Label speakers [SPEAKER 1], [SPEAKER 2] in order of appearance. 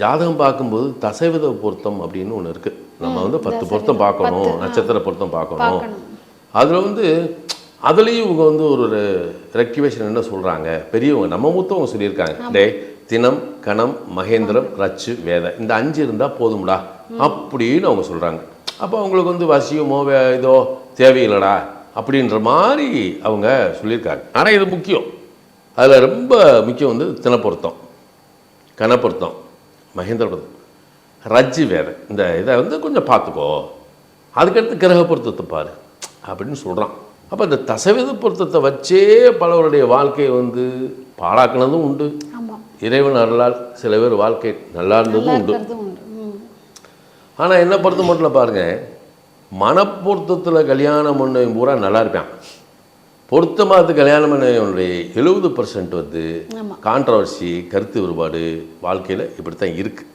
[SPEAKER 1] ஜாதகம் பார்க்கும்போது தசைவித பொருத்தம் அப்படின்னு ஒன்று இருக்குது நம்ம வந்து பத்து பொருத்தம் பார்க்கணும் நட்சத்திர பொருத்தம் பார்க்கணும். அதில் வந்து அதுலேயும் இவங்க வந்து ஒரு ரெக்டிவேஷன் என்ன சொல்கிறாங்க பெரியவங்க நம்ம மூத்தவங்க சொல்லியிருக்காங்க. டே தினம் கணம் மகேந்திரம் ரச்சு வேத. இந்த அஞ்சு இருந்தால் போதும்டா. அப்படின்னு அவங்க சொல்கிறாங்க அப்போ அவங்களுக்கு வந்து வசியமோ வே இதோ தேவையில்லடா அப்படின்ற மாதிரி அவங்க சொல்லியிருக்காங்க. ஆனால் இது முக்கியம். அதில் ரொம்ப முக்கியம் வந்து தினப்பொருத்தம் கணப்பொருத்தம் மகேந்திர பொருத்தம் ரஜ்ஜி வேற. இந்த இதை வந்து கொஞ்சம் பார்த்துக்கோ. அதுக்கடுத்து கிரக பொருத்தத்தை பாரு. அப்படின்னு சொல்கிறான் அப்போ இந்த தசவித பொருத்தத்தை வச்சே பலவருடைய வாழ்க்கையை வந்து பாழாக்குனதும் உண்டு. இறைவன் அருளால் சில பேர் வாழ்க்கை நல்லா இருந்ததும் உண்டு. ஆனால் என்ன பொறுத்த மட்டும் பாருங்க. மனப்பொருத்தத்தில் கல்யாணம் பண்ணவன் பூரா நல்லா இருப்பான் பொருத்தமாகத்து கல்யாணம் பண்ணவனுடைய எழுபது பர்சன்ட் வந்து கான்ட்ரவர்சி கருத்து வேறுபாடு வாழ்க்கையில் இப்படி தான் இருக்குது